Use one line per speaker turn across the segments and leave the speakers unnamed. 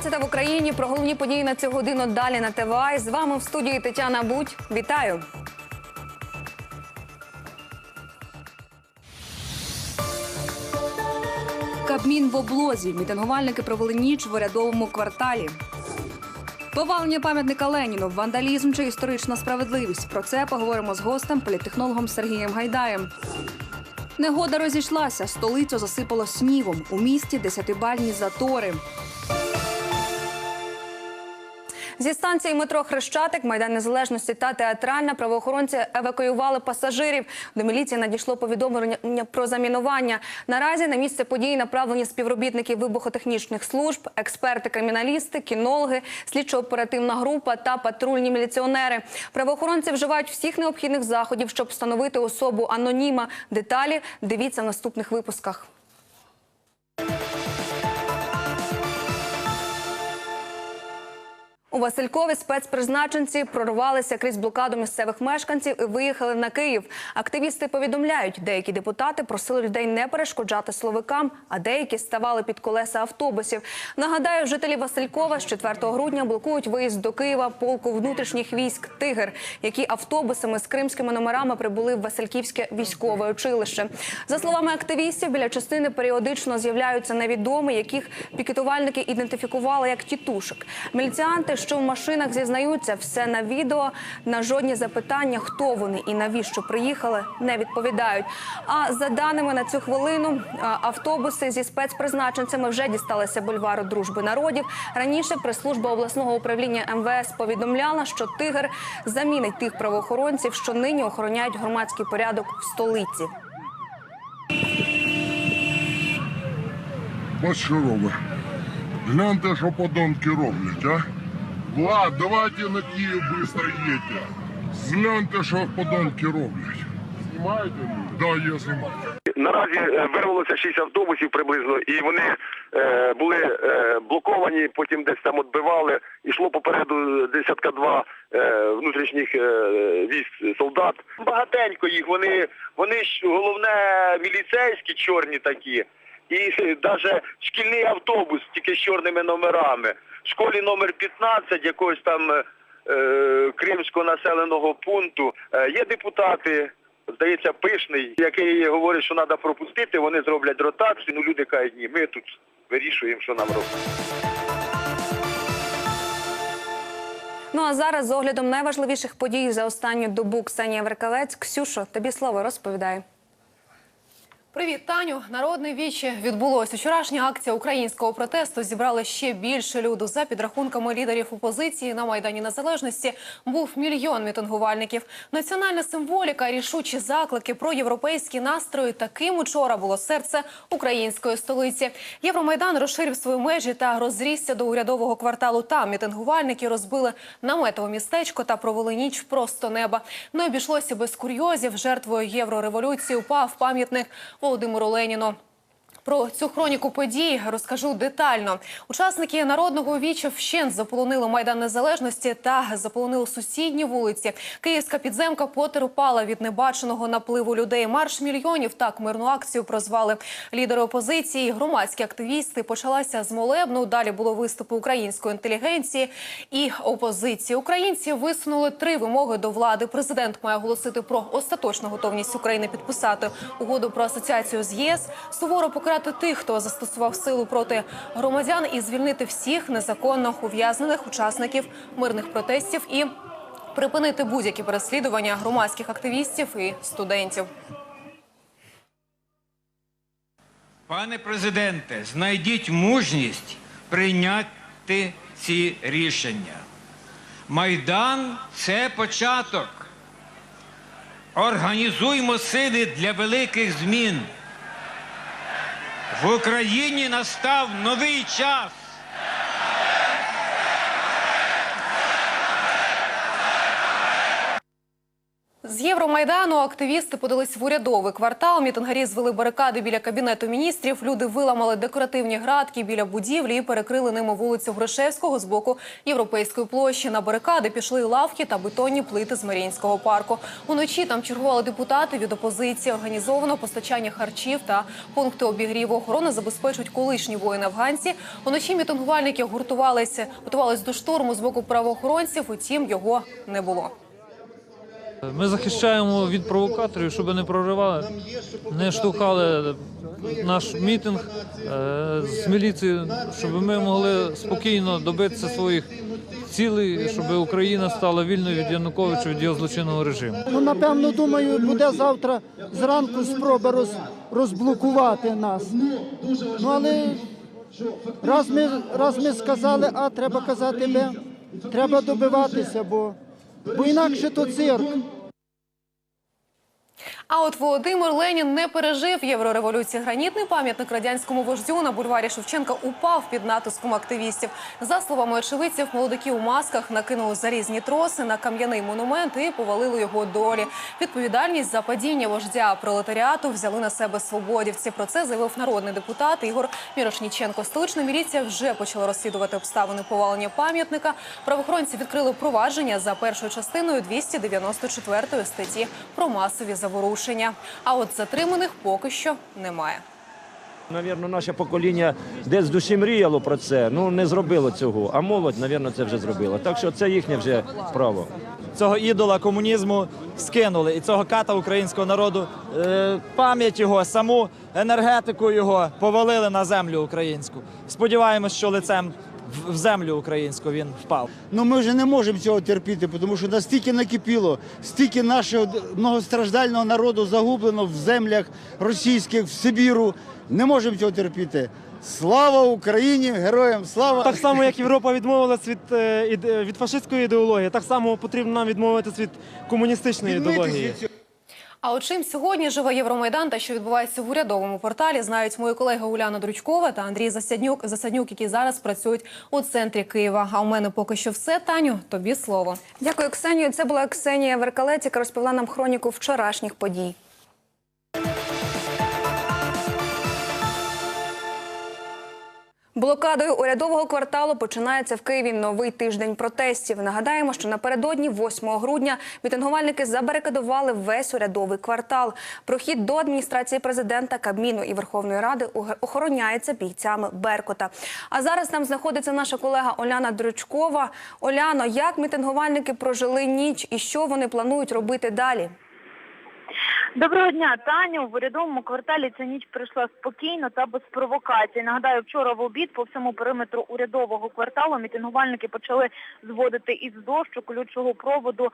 12 в Україні. Про головні події на цю годину далі на ТВА. З вами в студії Тетяна Будь. Вітаю.
Кабмін в облозі. Мітингувальники провели ніч в урядовому кварталі. Повалення пам'ятника Леніну, вандалізм чи історична справедливість. Про це поговоримо з гостем, політтехнологом Сергієм Гайдаєм. Негода розійшлася. Столицю засипало снігом. У місті десятибальні затори.
Зі станції метро Хрещатик, Майдан Незалежності та театральна правоохоронці евакуювали пасажирів. До міліції надійшло повідомлення про замінування. Наразі на місце події направлені співробітники вибухотехнічних служб, експерти, криміналісти, кінологи, слідчо-оперативна група та патрульні міліціонери. Правоохоронці вживають всіх необхідних заходів, щоб встановити особу аноніма. Деталі дивіться в наступних випусках. У Василькові спецпризначенці прорвалися крізь блокаду місцевих мешканців і виїхали на Київ. Активісти повідомляють, деякі депутати просили людей не перешкоджати словикам, а деякі ставали під колеса автобусів. Нагадаю, жителі Василькова з 4 грудня блокують виїзд до Києва полку внутрішніх військ Тигр, які автобусами з кримськими номерами прибули в Васильківське військове училище. За словами активістів, біля частини періодично з'являються невідомі, яких пікетувальники ідентифікували як тітушок. Міліціанти, що в машинах зізнаються, все на відео. На жодні запитання, хто вони і навіщо приїхали, не відповідають. А за даними на цю хвилину, автобуси зі спецпризначенцями вже дісталися бульвару дружби народів. Раніше прес-служба обласного управління МВС повідомляла, що тигр замінить тих правоохоронців, що нині охороняють громадський порядок в столиці.
Ось що робить. Гляньте, що подонки роблять, а? Влад, давайте на Київ швидко їдьте. Гляньте, що подонки роблять. Знімаєте? Да, я знімаю.
Наразі е, вирвалося 6 автобусів приблизно, і вони е, були е, блоковані, потім десь там відбивали. Ішло попереду десятка два е, внутрішніх е, військ солдат. Багатенько їх. Вони, вони ж головне міліцейські чорні такі. І навіть шкільний автобус тільки з чорними номерами. Школі номер 15 якогось там е, е, кримського населеного пункту. Е, є депутати, здається, пишний, який говорить, що треба пропустити, вони зроблять ротацію. Ну люди кажуть, ні, ми тут вирішуємо, що нам робити.
Ну а зараз з оглядом найважливіших подій за останню добу Ксенія Веркалець. Ксюшо, тобі слово розповідає.
Привіт, Таню. Народне віче відбулося. Вчорашня акція українського протесту зібрала ще більше люду. За підрахунками лідерів опозиції на майдані Незалежності був мільйон мітингувальників. Національна символіка, рішучі заклики про європейські настрої. Таким учора було серце української столиці. Євромайдан розширив свої межі та розрісся до урядового кварталу. Там мітингувальники розбили наметове містечко та провели ніч просто неба. Не обійшлося без курйозів. Жертвою єврореволюції упав пам'ятник Володимиру Леніну. Про цю хроніку подій розкажу детально. Учасники народного віча вщент заполонили майдан незалежності та заполонили сусідні вулиці. Київська підземка потерпала від небаченого напливу людей. Марш мільйонів так мирну акцію прозвали лідери опозиції, громадські активісти. Почалася з молебну. Далі було виступи української інтелігенції і опозиції. Українці висунули три вимоги до влади. Президент має оголосити про остаточну готовність України підписати угоду про асоціацію з ЄС, суворо покарати тих, хто застосував силу проти громадян, і звільнити всіх незаконно ув'язнених учасників мирних протестів і припинити будь-які переслідування громадських активістів і студентів.
Пане президенте, знайдіть мужність прийняти ці рішення. Майдан це початок. Організуймо сили для великих змін. В Україні настав новий час.
З Євромайдану активісти подались в урядовий квартал. Мітингарі звели барикади біля кабінету міністрів. Люди виламали декоративні градки біля будівлі і перекрили ними вулицю Грушевського з боку європейської площі. На барикади пішли лавки та бетонні плити з Маріїнського парку. Уночі там чергували депутати від опозиції. Організовано постачання харчів та пункти обігріву. Охорони забезпечують колишні воїни-афганці. Уночі мітингувальники гуртувалися, готувались до штурму з боку правоохоронців. Утім, його не було.
Ми захищаємо від провокаторів, щоб не проривали, не штовхали наш мітинг е, з міліцією, щоб ми могли спокійно добитися своїх цілей, щоб Україна стала вільною від Януковича, від його злочинного режиму.
Ну, напевно, думаю, буде завтра зранку спроба роз, розблокувати нас. Ну, але раз ми, раз ми сказали А, треба казати Б. Треба добиватися, бо, бо інакше то цирк.
А от Володимир Ленін не пережив єврореволюції. Гранітний пам'ятник радянському вождю на бульварі Шевченка упав під натиском активістів. За словами очевидців, молодики у масках накинули залізні троси на кам'яний монумент і повалили його долі. Відповідальність за падіння вождя пролетаріату взяли на себе свободівці. Про це заявив народний депутат Ігор Мірошніченко. Столична міліція вже почала розслідувати обставини повалення пам'ятника. Правоохоронці відкрили провадження за першою частиною 294 статті про масові заворушення. А от затриманих поки що немає.
Навірно, наше покоління десь з душі мріяло про це, ну не зробило цього. А молодь, навірно, це вже зробила. Так що це їхнє вже право.
цього ідола комунізму скинули і цього ката українського народу. Е, пам'ять його, саму енергетику його повалили на землю українську. Сподіваємось, що лицем в- землю українську він впав.
Ну ми вже не можемо цього терпіти, тому що настільки накипіло, стільки нашого многостраждального народу загублено в землях російських, в Сибіру. Не можемо цього терпіти. Слава Україні! Героям слава!
Так само, як Європа відмовилась від, е, від фашистської ідеології, так само потрібно нам відмовитись від комуністичної ідеології.
А от чим сьогодні живе Євромайдан та що відбувається в урядовому порталі, знають мої колеги Уляна Дручкова та Андрій Засяднюк, Засаднюк, які зараз працюють у центрі Києва. А у мене поки що все. Таню, тобі слово.
Дякую, Ксенію. Це була Ксенія Веркалець, яка розповіла нам хроніку вчорашніх подій. Блокадою урядового кварталу починається в Києві новий тиждень протестів. Нагадаємо, що напередодні 8 грудня мітингувальники забарикадували весь урядовий квартал. Прохід до адміністрації президента, Кабміну і Верховної Ради охороняється бійцями Беркута. А зараз там знаходиться наша колега Оляна Дрючкова. Оляно, як мітингувальники прожили ніч і що вони планують робити далі?
Доброго дня, Таню. В урядовому кварталі ця ніч прийшла спокійно та без провокацій. Нагадаю, вчора в обід по всьому периметру урядового кварталу мітингувальники почали зводити із дощу, колючого проводу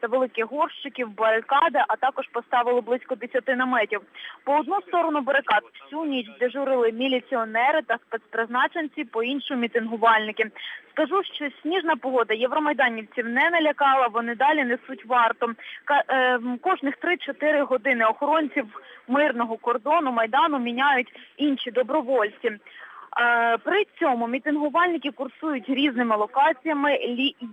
та великих горщиків, барикади, а також поставили близько 10 наметів. По одну сторону барикад всю ніч дежурили міліціонери та спецпризначенці, по іншу мітингувальники. Скажу, що сніжна погода євромайданівців не налякала, вони далі несуть варту. Ка- е, Кожних 3-4 години охоронців мирного кордону Майдану міняють інші добровольці. Е, При цьому мітингувальники курсують різними локаціями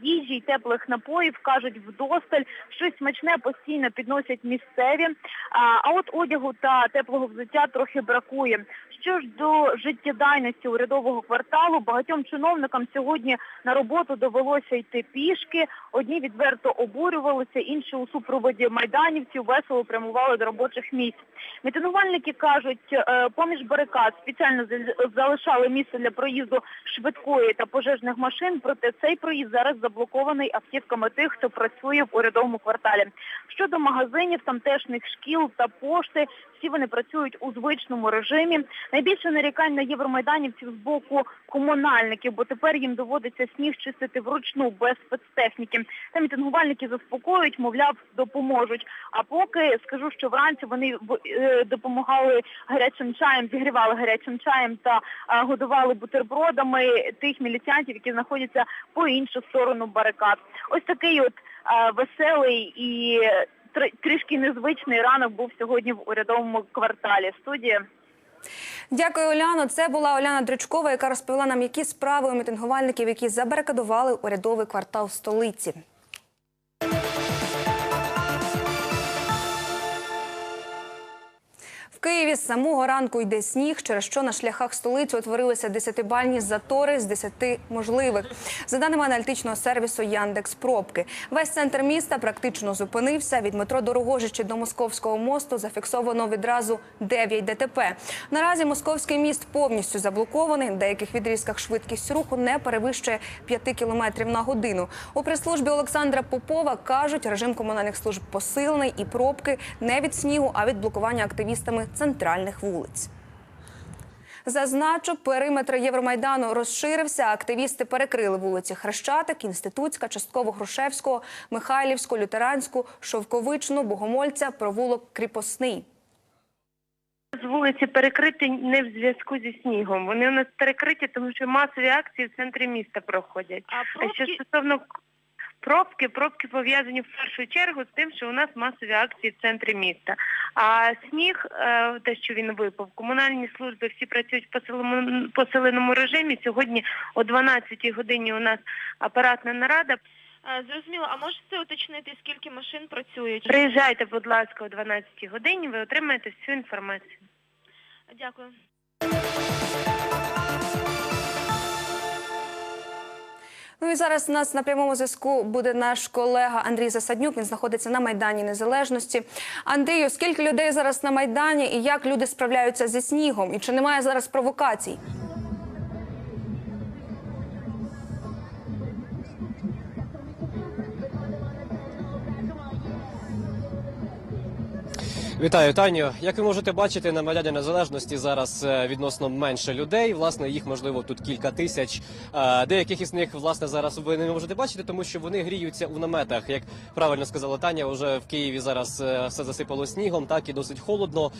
їжі й теплих напоїв, кажуть вдосталь, щось смачне постійно підносять місцеві. А, А от одягу та теплого взуття трохи бракує. Що ж до життєдайності урядового кварталу, багатьом чиновникам сьогодні на роботу довелося йти пішки. Одні відверто обурювалися, інші у супроводі майданівців весело прямували до робочих місць. Мітингувальники кажуть, е, поміж барикад спеціально зал- залишали місце для проїзду швидкої та пожежних машин, проте цей проїзд зараз заблокований автівками тих, хто працює в урядовому кварталі. Щодо магазинів, тамтешніх шкіл та пошти, всі вони працюють у звичному режимі. Найбільше нарікань на євромайданівців з боку комунальників, бо тепер їм доводиться сніг чистити вручну без спецтехніки. Та мітингувальники заспокоюють, мовляв, допоможуть. А поки скажу, що вранці вони е, допомагали гарячим чаєм, зігрівали гарячим чаєм та годували бутербродами тих міліціантів, які знаходяться по іншу сторону барикад. Ось такий от е, веселий і тр- трішки незвичний ранок був сьогодні в урядовому кварталі. Студія.
Дякую, Оляно. Це була Оляна Дрючкова, яка розповіла нам, які справи у мітингувальників, які забарикадували урядовий квартал столиці. Києві з самого ранку йде сніг, через що на шляхах столиці утворилися десятибальні затори з 10 можливих. За даними аналітичного сервісу Яндекс Пробки, весь центр міста практично зупинився. Від метро Дорогожичі до Московського мосту зафіксовано відразу 9 ДТП. Наразі московський міст повністю заблокований. На деяких відрізках швидкість руху не перевищує 5 км на годину. У прес-службі Олександра Попова кажуть, режим комунальних служб посилений і пробки не від снігу, а від блокування активістами центральних вулиць. Зазначу, периметр Євромайдану розширився. Активісти перекрили вулиці Хрещатик, Інститутська, частково Грушевського, Михайлівську, Лютеранську, Шовковичну, Богомольця, провулок Кріпосний.
З вулиці перекриті не в зв'язку зі снігом. Вони у нас перекриті, тому що масові акції в центрі міста проходять. А, що стосовно пробки, пробки пов'язані в першу чергу з тим, що у нас масові акції в центрі міста. А сніг, е, те, що він випав, комунальні служби всі працюють в посиленому режимі. Сьогодні о 12-й годині у нас апаратна нарада.
Зрозуміло, а можете уточнити, скільки машин працюють?
Приїжджайте, будь ласка, о 12-й годині, ви отримаєте всю інформацію.
Дякую.
Ну і зараз у нас на прямому зв'язку буде наш колега Андрій Засаднюк. Він знаходиться на майдані Незалежності. Андрію, скільки людей зараз на майдані і як люди справляються зі снігом? І чи немає зараз провокацій?
Вітаю, Таню. Як ви можете бачити, на Майдані Незалежності зараз е, відносно менше людей. Власне, їх можливо тут кілька тисяч. Е, Деяких із них власне зараз ви не можете бачити, тому що вони гріються у наметах. Як правильно сказала Таня, вже в Києві зараз е, все засипало снігом, так і досить холодно.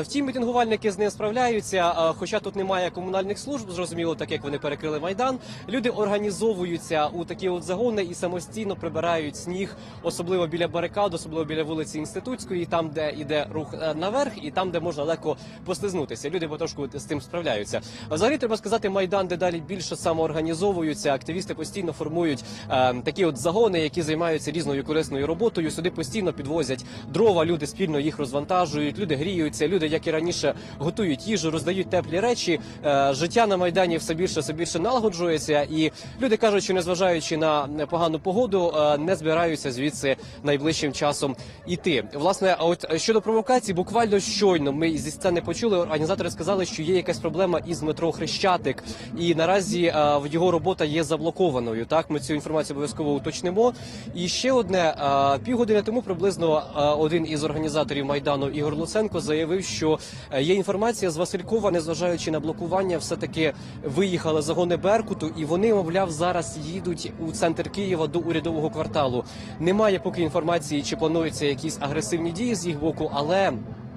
Втім, мітингувальники з ним справляються. Хоча тут немає комунальних служб, зрозуміло, так як вони перекрили майдан. Люди організовуються у такі от загони і самостійно прибирають сніг, особливо біля барикад, особливо біля вулиці Інститутської, там де іде рух е, наверх, і там, де можна легко послизнутися. Люди потрошку з цим справляються. Взагалі треба сказати, майдан дедалі більше самоорганізовуються. Активісти постійно формують е, такі от загони, які займаються різною корисною роботою. Сюди постійно підвозять дрова. Люди спільно їх розвантажують. Люди гріються. Люди, як і раніше, готують їжу, роздають теплі речі. Е, життя на майдані все більше все більше налагоджується, і люди кажуть, що незважаючи на погану погоду, е, не збираються звідси найближчим часом іти. Власне, а от щодо провокацій, буквально щойно ми зі сцени почули. Організатори сказали, що є якась проблема із метро Хрещатик, і наразі е, його робота є заблокованою. Так, ми цю інформацію обов'язково уточнимо. І ще одне е, півгодини тому приблизно е, один із організаторів майдану Ігор Луценко заявив, що є інформація з Василькова, незважаючи на блокування, все таки виїхали загони Беркуту, і вони, мовляв, зараз їдуть у центр Києва до урядового кварталу. Немає поки інформації, чи плануються якісь агресивні дії з їх боку, але.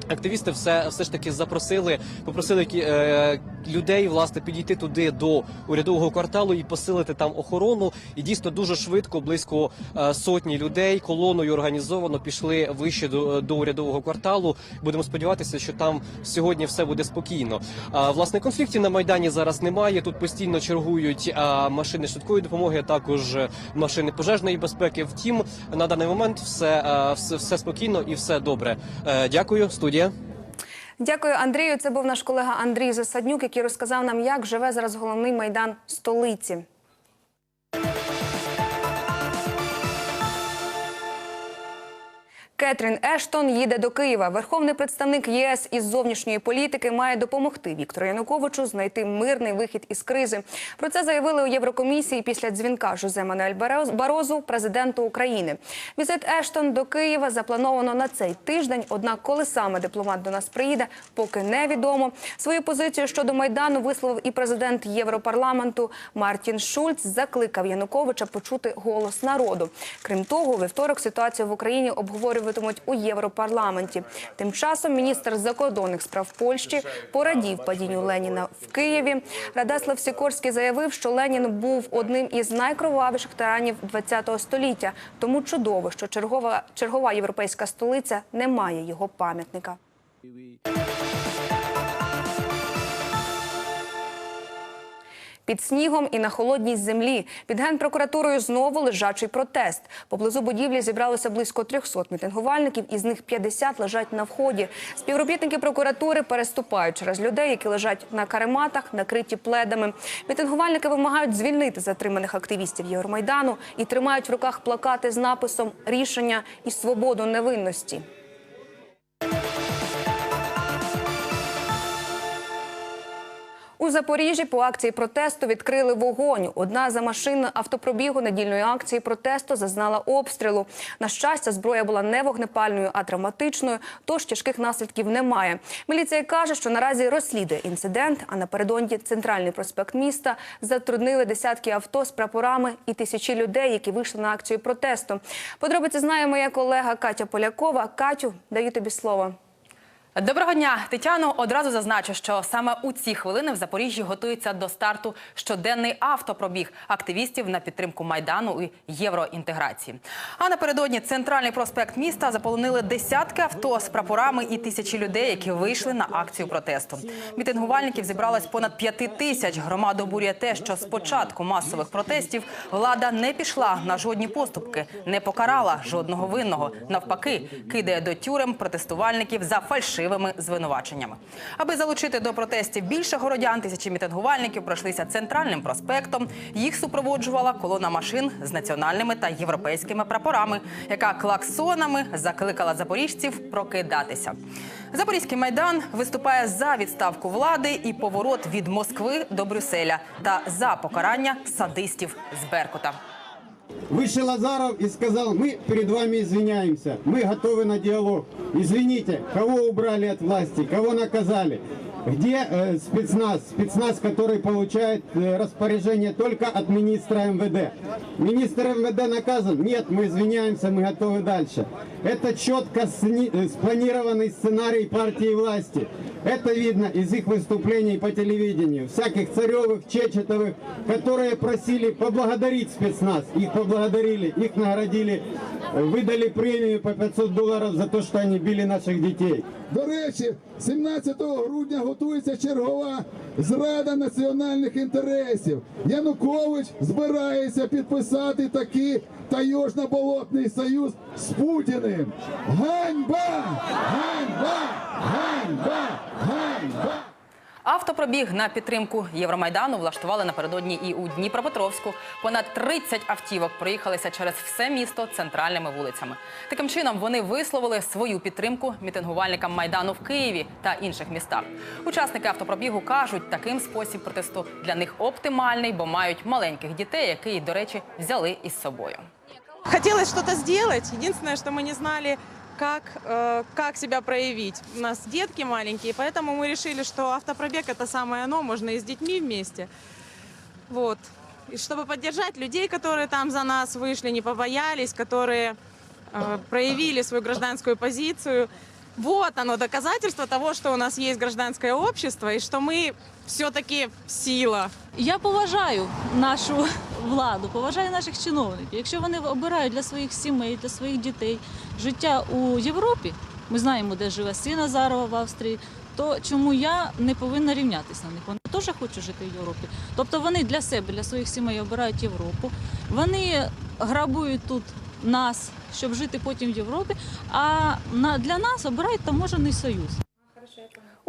Активісти все все ж таки запросили, попросили е, людей власне підійти туди до урядового кварталу і посилити там охорону. І дійсно дуже швидко, близько е, сотні людей колоною організовано пішли вище до, до урядового кварталу. Будемо сподіватися, що там сьогодні все буде спокійно. А, власне, конфліктів на майдані зараз немає. Тут постійно чергують а, машини швидкої допомоги, а також е, машини пожежної безпеки. Втім, на даний момент все, е, все, все спокійно і все добре. Е, Дякую, студія.
Дякую, Андрію. Це був наш колега Андрій Засаднюк, який розказав нам, як живе зараз головний майдан столиці. Кетрін Ештон їде до Києва. Верховний представник ЄС із зовнішньої політики має допомогти Віктору Януковичу знайти мирний вихід із кризи. Про це заявили у Єврокомісії після дзвінка Жозе Мануель Барозу, президенту України. Візит Ештон до Києва заплановано на цей тиждень. Однак, коли саме дипломат до нас приїде, поки невідомо. Свою позицію щодо майдану висловив і президент Європарламенту Мартін Шульц. Закликав Януковича почути голос народу. Крім того, у вівторок ситуацію в Україні обговорюватимуть у Європарламенті. Тим часом міністр закордонних справ Польщі порадів падінню Леніна в Києві. Радеслав Сікорський заявив, що Ленін був одним із найкровавіших таранів ХХ століття. Тому чудово, що чергова чергова європейська столиця не має його пам'ятника. Під снігом і на холодній землі під генпрокуратурою знову лежачий протест. Поблизу будівлі зібралося близько 300 мітингувальників, із них 50 лежать на вході. Співробітники прокуратури переступають через людей, які лежать на карематах, накриті пледами. Мітингувальники вимагають звільнити затриманих активістів Євромайдану і тримають в руках плакати з написом Рішення і свободу невинності. У Запоріжжі по акції протесту відкрили вогонь. Одна за машин автопробігу недільної акції протесту зазнала обстрілу. На щастя, зброя була не вогнепальною, а травматичною, тож тяжких наслідків немає. Міліція каже, що наразі розслідує інцидент. А напередодні центральний проспект міста затруднили десятки авто з прапорами і тисячі людей, які вийшли на акцію протесту. Подробиці знає моя колега Катя Полякова. Катю, даю тобі слово.
Доброго дня, Тетяно. Одразу зазначу, що саме у ці хвилини в Запоріжжі готується до старту щоденний автопробіг активістів на підтримку майдану і євроінтеграції. А напередодні центральний проспект міста заполонили десятки авто з прапорами і тисячі людей, які вийшли на акцію протесту. Мітингувальників зібралось понад п'яти тисяч. Громаду обурює те, що з початку масових протестів влада не пішла на жодні поступки, не покарала жодного винного. Навпаки, кидає до тюрем протестувальників за фальшивими звинуваченнями. Аби залучити до протестів більше городян, тисячі мітингувальників пройшлися центральним проспектом. Їх супроводжувала колона машин з національними та європейськими прапорами, яка клаксонами закликала запоріжців прокидатися. Запорізький майдан виступає за відставку влади і поворот від Москви до Брюсселя та за покарання садистів з Беркута.
Вышел Лазаров и сказал, мы перед вами извиняемся, мы готовы на диалог. Извините, кого убрали от власти, кого наказали? Где э, спецназ? Спецназ, который получает э, распоряжение только от министра МВД. Министр МВД наказан? Нет, мы извиняемся, мы готовы дальше. Это четко сни- э, спланированный сценарий партии власти. Это видно из их выступлений по телевидению. Всяких Царевых, Чечетовых, которые просили поблагодарить спецназ. Их поблагодарили, их наградили, э, выдали премию по 500 долларов за то, что они били наших детей.
До речі, 17 грудня готується чергова зрада національних інтересів. Янукович збирається підписати такий таєжно-болотний союз з Путіним. Ганьба! Ганьба! Ганьба! Ганьба!
Автопробіг на підтримку Євромайдану влаштували напередодні і у Дніпропетровську. Понад 30 автівок проїхалися через все місто центральними вулицями. Таким чином вони висловили свою підтримку мітингувальникам майдану в Києві та інших містах. Учасники автопробігу кажуть, таким спосіб протесту для них оптимальний, бо мають маленьких дітей, які, до речі, взяли із собою.
Хотелось что-то сделать. Единственное, что мы не знали, как, э, как себя проявить. У нас детки маленькие, поэтому мы решили, что автопробег это самое оно, можно и с детьми вместе. Вот. И чтобы поддержать людей, которые там за нас вышли, не побоялись, которые э, проявили свою гражданскую позицию. Вот оно, доказательство того, что у нас есть гражданское общество и что мы все-таки сила.
Я поважаю нашу владу, поважаю наших чиновників. Якщо вони обирають для своїх сімей, для своїх дітей життя у Європі, ми знаємо, де живе син Азарова в Австрії. То чому я не повинна рівнятися на них? Вони теж хочуть жити в Європі. Тобто вони для себе, для своїх сімей обирають Європу. Вони грабують тут нас, щоб жити потім в Європі. А для нас обирають таможений союз.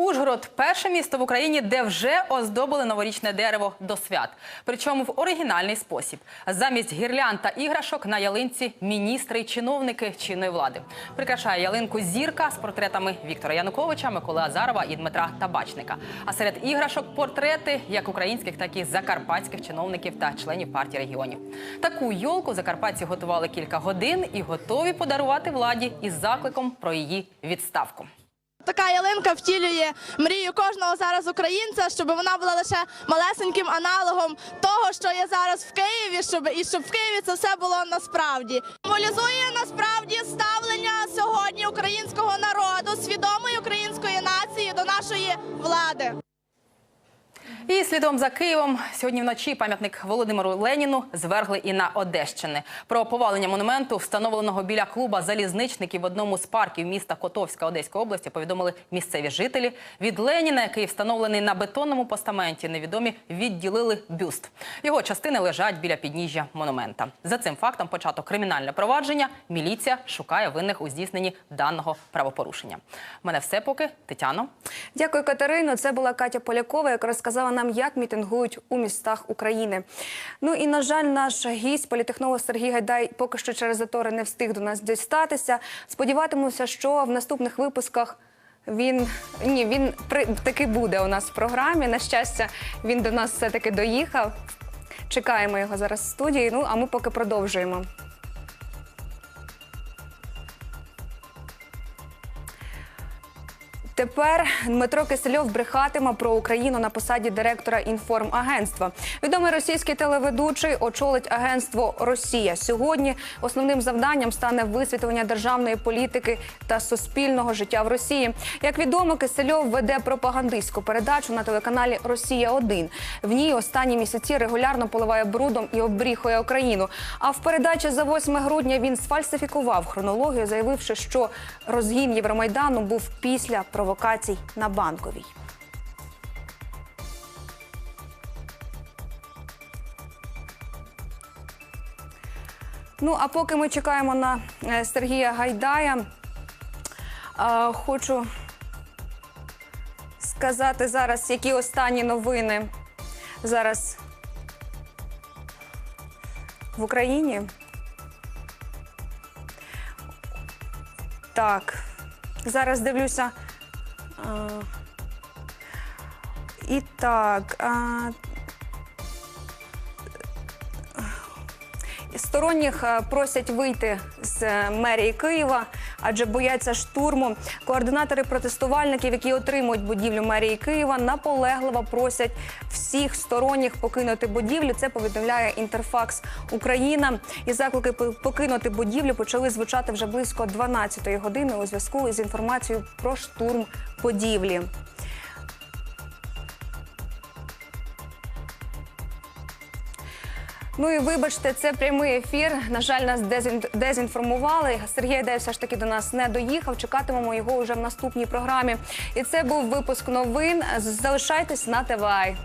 Ужгород перше місто в Україні, де вже оздобили новорічне дерево до свят. Причому в оригінальний спосіб. Замість гірлянд та іграшок на ялинці міністри й чиновники чинної влади. Прикрашає ялинку зірка з портретами Віктора Януковича, Миколи Азарова і Дмитра Табачника. А серед іграшок портрети як українських, так і закарпатських чиновників та членів партії регіонів. Таку йолку закарпатці готували кілька годин і готові подарувати владі із закликом про її відставку.
Така ялинка втілює мрію кожного зараз українця, щоб вона була лише малесеньким аналогом того, що є зараз в Києві, щоб і щоб в Києві це все було насправді. Символізує насправді ставлення сьогодні українського народу, свідомої української нації до нашої влади.
І слідом за Києвом сьогодні вночі пам'ятник Володимиру Леніну звергли і на Одещини. Про повалення монументу, встановленого біля клуба залізничників в одному з парків міста Котовська Одеської області, повідомили місцеві жителі. Від Леніна, який встановлений на бетонному постаменті, невідомі відділили бюст. Його частини лежать біля підніжжя монумента. За цим фактом почато кримінальне провадження. Міліція шукає винних у здійсненні даного правопорушення. У мене все поки Тетяно.
Дякую, Катерино. Це була Катя Полякова, яка розказала нам, як мітингують у містах України. Ну і на жаль, наш гість, політехнолог Сергій Гайдай, поки що через затори не встиг до нас дістатися. Сподіватимуся, що в наступних випусках. Він ні, він при таки буде у нас в програмі. На щастя, він до нас все таки доїхав. Чекаємо його зараз в студії. Ну а ми поки продовжуємо. Тепер Дмитро Кисельов брехатиме про Україну на посаді директора інформагентства. Відомий російський телеведучий очолить агентство Росія. Сьогодні основним завданням стане висвітлення державної політики та суспільного життя в Росії. Як відомо, Кисельов веде пропагандистську передачу на телеканалі Росія 1 В ній останні місяці регулярно поливає брудом і обріхує Україну. А в передачі за 8 грудня він сфальсифікував хронологію, заявивши, що розгін Євромайдану був після провокацій на банковій. Ну а поки ми чекаємо на е, Сергія Гайдая, е, хочу сказати зараз, які останні новини зараз в Україні. Так, зараз дивлюся. А, і так. А, Сторонніх просять вийти з е, мерії Києва, адже бояться штурму. Координатори протестувальників, які отримують будівлю мерії Києва, наполегливо просять всіх сторонніх покинути будівлю. Це повідомляє Інтерфакс Україна. І заклики покинути будівлю почали звучати вже близько 12-ї години у зв'язку із інформацією про штурм будівлі. Ну і вибачте, це прямий ефір. На жаль, нас дезін- дезінформували. Сергій Дей все ж таки до нас не доїхав. Чекатимемо його вже в наступній програмі. І це був випуск новин. Залишайтесь на ТВАЙ.